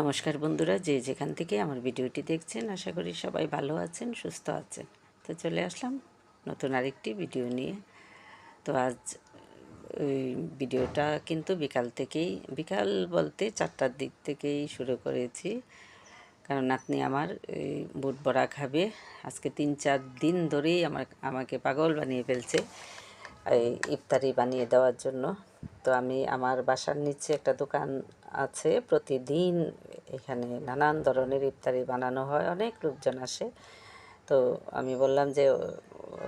নমস্কার বন্ধুরা, যে যেখান থেকে আমার ভিডিওটি দেখছেন, আশা করি সবাই ভালো আছেন, সুস্থ আছেন। তো চলে আসলাম নতুন আরেকটি ভিডিও নিয়ে। তো আজ, ওই ভিডিওটা কিন্তু বিকাল থেকেই, বিকাল বলতে চারটার দিক থেকেই শুরু করেছি। কারণ আপনি আমার, এই বুট বড়া খাবে। আজকে তিন চার দিন ধরেই আমার, আমাকে পাগল বানিয়ে ফেলছে, এই ইফতারি বানিয়ে দেওয়ার জন্য। তো আমি আমার বাসার নিচে একটা দোকান আছে। প্রতিদিন এখানে নানান ধরনের ইফতারি বানানো হয়, অনেক লোকজন আসে। তো আমি বললাম যে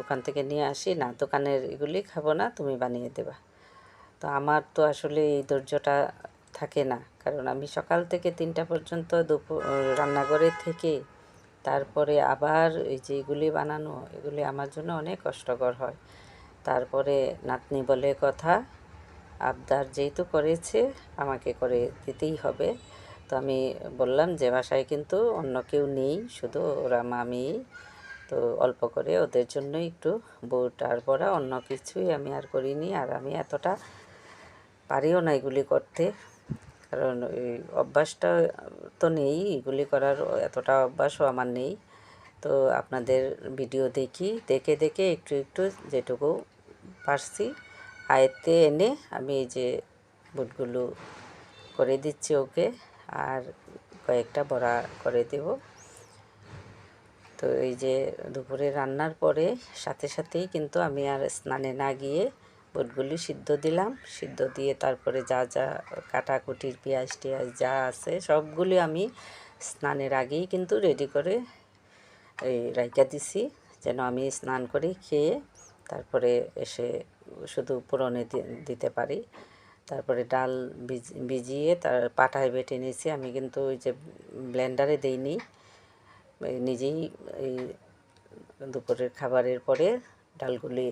ওখান থেকে নিয়ে আসি। না, দোকানের এগুলি খাব না, তুমি বানিয়ে দেবা। তো আমার তো আসলে এই ধৈর্যটা থাকে না। কারণ আমি সকাল থেকে তিনটা পর্যন্ত দুপুর, রান্নাঘরে থেকে, তারপরে আবার এই যে এগুলি বানানো, এগুলি আমার জন্য অনেক কষ্টকর হয়। তারপরে নাতনি বলে কথা আবদার যেহেতু করেছে, আমাকে করে দিতেই হবে। তো আমি বললাম যে, বাসায় কিন্তু অন্য কেউ নেই, শুধু ওরা মামি। তো অল্প করে ওদের জন্য একটু বুট আর বড়া অন্য কিছুই আমি আর করিনি। আর আমি এতটা পারিও না এগুলি করতে। কারণ ওই অভ্যাসটা তো নেই, এগুলি করার এতটা অভ্যাসও আমার নেই। তো আপনাদের ভিডিও দেখি, দেখে দেখে একটু একটু যেটুকু পারছি। আয়ত্তে এনে আমি এই যে বুটগুলো করে দিচ্ছি ওকে, আর কয়েকটা বড়া করে দেব। তো এই যে দুপুরে রান্নার পরে সাথে সাথেই কিন্তু আমি আর স্নানে না গিয়ে বুটগুলি সিদ্ধ দিলাম। সিদ্ধ দিয়ে তারপরে যা যা কাটাকুটির পেঁয়াজ টিয়াজ যা আছে সবগুলি আমি স্নানের আগেই কিন্তু রেডি করে, এই রাইকা দিছি, যেন আমি স্নান করে খেয়ে তারপরে এসে শুধু পুরনে দিতে পারি। তারপরে ডাল ভিজিয়ে তার পাটায় বেটে নিয়েছি। আমি কিন্তু ওই যে ব্লেন্ডারে দিইনি। নিজেই এই দুপুরের খাবারের পরে ডালগুলি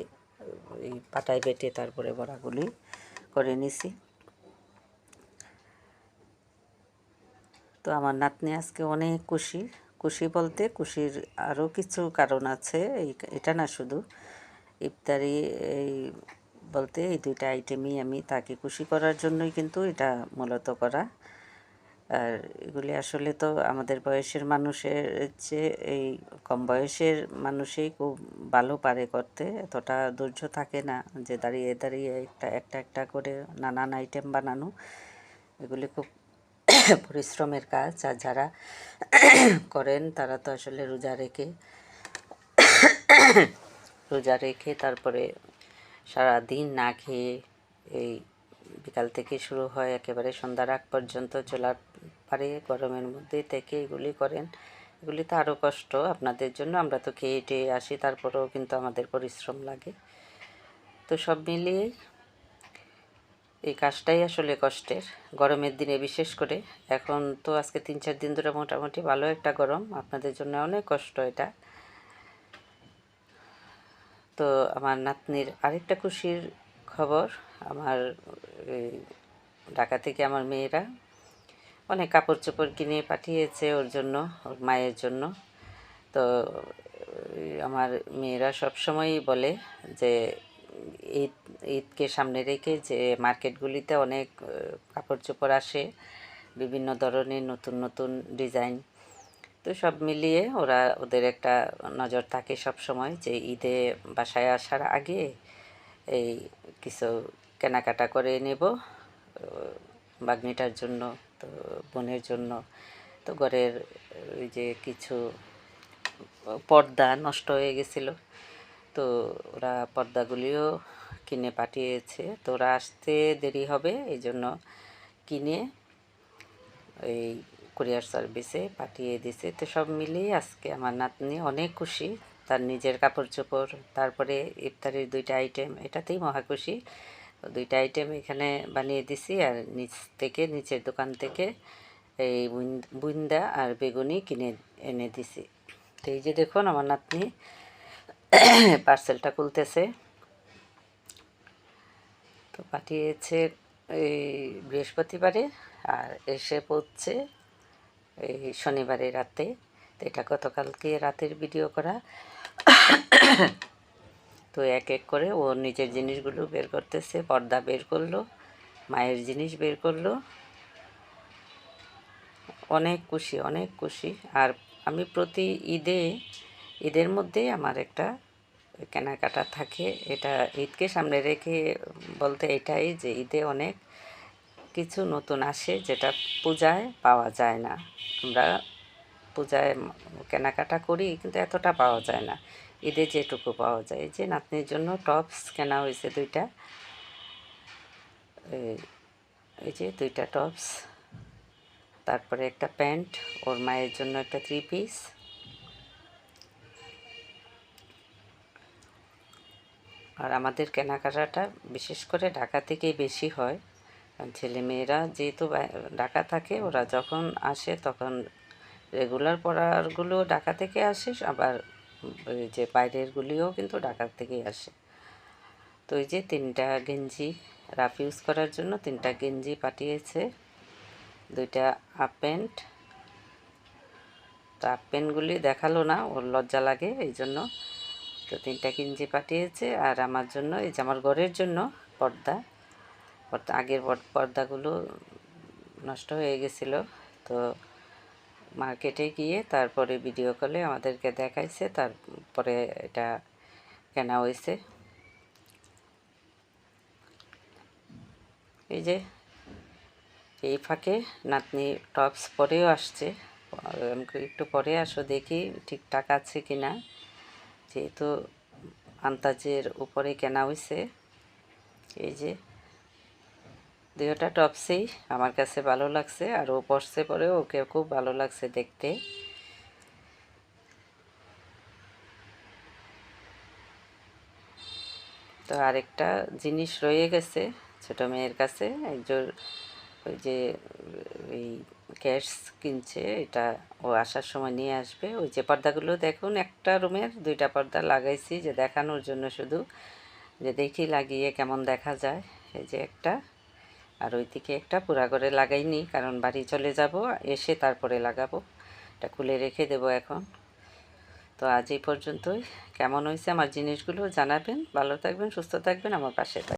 এই পাটায় বেটে তারপরে বড়াগুলি করে নিছি। তো আমার নাতনি আজকে অনেক খুশি। খুশি বলতে খুশির আরও কিছু কারণ আছে। এটা না শুধু ইফতারি, এই বলতে এই দুইটা আইটেমই আমি তাকে খুশি করার জন্যই কিন্তু এটা মূলত করা। আর এগুলি আসলে তো আমাদের বয়সের মানুষের চেয়ে এই কম বয়সের মানুষেই খুব ভালো পারে করতে। এতটা ধৈর্য থাকে না যে দাঁড়িয়ে দাঁড়িয়ে একটা একটা একটা করে নানান আইটেম বানানো। এগুলি খুব পরিশ্রমের কাজ। আর যারা করেন তারা তো আসলে রোজা রেখে রোজা রেখে তারপরে সারা দিন না খেয়ে এই বিকাল থেকে শুরু হয় একেবারে সন্ধ্যার আগ পর্যন্ত চলার পারে, গরমের মধ্যে থেকে এগুলি করেন। এগুলি তো আরও কষ্ট আপনাদের জন্য, আমরা তো খেয়ে টেয়ে আসি, তারপরেও কিন্তু আমাদের পরিশ্রম লাগে। তো সব মিলিয়ে এই কাজটাই আসলে কষ্টের। গরমের দিনে বিশেষ করে, এখন তো আজকে তিন চার দিন ধরে মোটামুটি ভালো একটা গরম, আপনাদের জন্য অনেক কষ্ট এটা। তো আমার নাতনির আরেকটা খুশির খবর। আমার ঢাকা থেকে আমার মেয়েরা অনেক কাপড় চোপড় কিনে পাঠিয়েছে ওর জন্য, ওর মায়ের জন্য। তো আমার মেয়েরা সবসময়ই বলে যে, ঈদ, ঈদকে সামনে রেখে যে মার্কেটগুলিতে অনেক কাপড় চোপড় আসে, বিভিন্ন ধরনের নতুন নতুন ডিজাইন তো সব মিলিয়ে ওরা ওদের একটা নজর থাকে সব সময় যে ঈদে বাসায় আসার আগে এই কিছু কেনাকাটা করে নেব বাগনিটার জন্য, তো বোনের জন্য। তো ঘরের ওই যে কিছু পর্দা নষ্ট হয়ে গেছিল, তো ওরা পর্দাগুলিও কিনে পাঠিয়েছে। তো ওরা আসতে দেরি হবে, এই জন্য কিনে এই কুরিয়ার সার্ভিসে পাঠিয়ে দিছে। তো সব মিলিয়ে আজকে আমার নাতনি অনেক খুশি। তার নিজের কাপড় চোপড় তারপরে ইফতারির দুইটা আইটেম এটাতেই মহা খুশি। দুইটা আইটেম এখানে বানিয়ে দিছি আর নিচ থেকে, নিচের দোকান থেকে এই বুন- বুন্দা আর বেগুনি কিনে এনে দিছি। তো এই যে দেখুন আমার নাতনি পার্সেলটা খুলতেছে। তো পাঠিয়েছে এই বৃহস্পতিবারে আর এসে পৌঁছে এই শনিবারে রাতে। তো এটা গতকালকে রাতের ভিডিও করা। তো এক এক করে ও নিজের জিনিসগুলো বের করতেছে, পর্দা বের করল, মায়ের জিনিস বের করল। অনেক খুশি অনেক খুশি। আর আমি প্রতি ঈদে, ঈদের মধ্যেই আমার একটা কেনাকাটা থাকে। এটা ঈদকে সামনে রেখে বলতে এটাই যে ঈদে অনেক কিছু নতুন আসে, যেটা পূজায় পাওয়া যায় না। আমরা পূজায় কেনাকাটা করি, কিন্তু এতটা পাওয়া যায় না। ঈদে যেটুকু পাওয়া যায়। যে নাতনির জন্য টপস কেনা হয়েছে দুইটা। এই- যে দুইটা টপস। তারপরে একটা প্যান্ট, ওর মায়ের জন্য একটা থ্রি পিস। আর আমাদের কেনাকাটাটা বিশেষ করে ঢাকা থেকেই বেশি হয়। ছেলেমেয়েরা যেহেতু ঢাকা থাকে, ওরা যখন আসে তখন রেগুলার পড়ারগুলো ঢাকা থেকে আসে, আবার যে বাইরেরগুলিও কিন্তু ঢাকা থেকেই আসে। তো এই যে তিনটা গেঞ্জি রাফ ইউজ করার জন্য তিনটা গেঞ্জি পাঠিয়েছে। দুইটা হাফ প্যান্ট। তো হাফ প্যান্টগুলি দেখাল না, ওর লজ্জা লাগে এই জন্য। তো তিনটা গেঞ্জি পাঠিয়েছে, আর আমার জন্য, এই যে আমার ঘরের জন্য পর্দা। আগের পর্দাগুলো নষ্ট হয়ে গেছিল। তো মার্কেটে গিয়ে তারপরে ভিডিও কলে আমাদেরকে দেখাইছে, তারপরে এটা কেনা হয়েছে এই যে, এই ফাঁকে নাতনি টপস পরেও আসছে। একটু পরে আসো, দেখি ঠিকঠাক আছে কি না যেহেতু আন্তাজের উপরে কেনা হয়েছে এই যে দুইটা টপসেই আমার কাছে ভালো লাগছে আর ও পরছে পরে, ওকে খুব ভালো লাগছে দেখতে। তো আরেকটা জিনিস রয়ে গেছে ছোটো মেয়ের কাছে একজন ওই যে ওই ক্যাশ কিনছে, এটা ও আসার সময় নিয়ে আসবে। ওই যে পর্দাগুলো দেখুন, একটা রুমের দুইটা পর্দা লাগাইছি যে দেখানোর জন্য শুধু, যে দেখি লাগিয়ে কেমন দেখা যায়। এই যে একটা। আর ওই দিকে একটা পুরা করে লাগাইনি কারণ বাড়ি চলে যাব, এসে তারপরে লাগাবো। এটা খুলে রেখে দেব এখন। তো আজ এই পর্যন্তই। কেমন হয়েছে আমার জিনিসগুলো জানাবেন। ভালো থাকবেন, সুস্থ থাকবেন, আমার পাশে থাকবেন।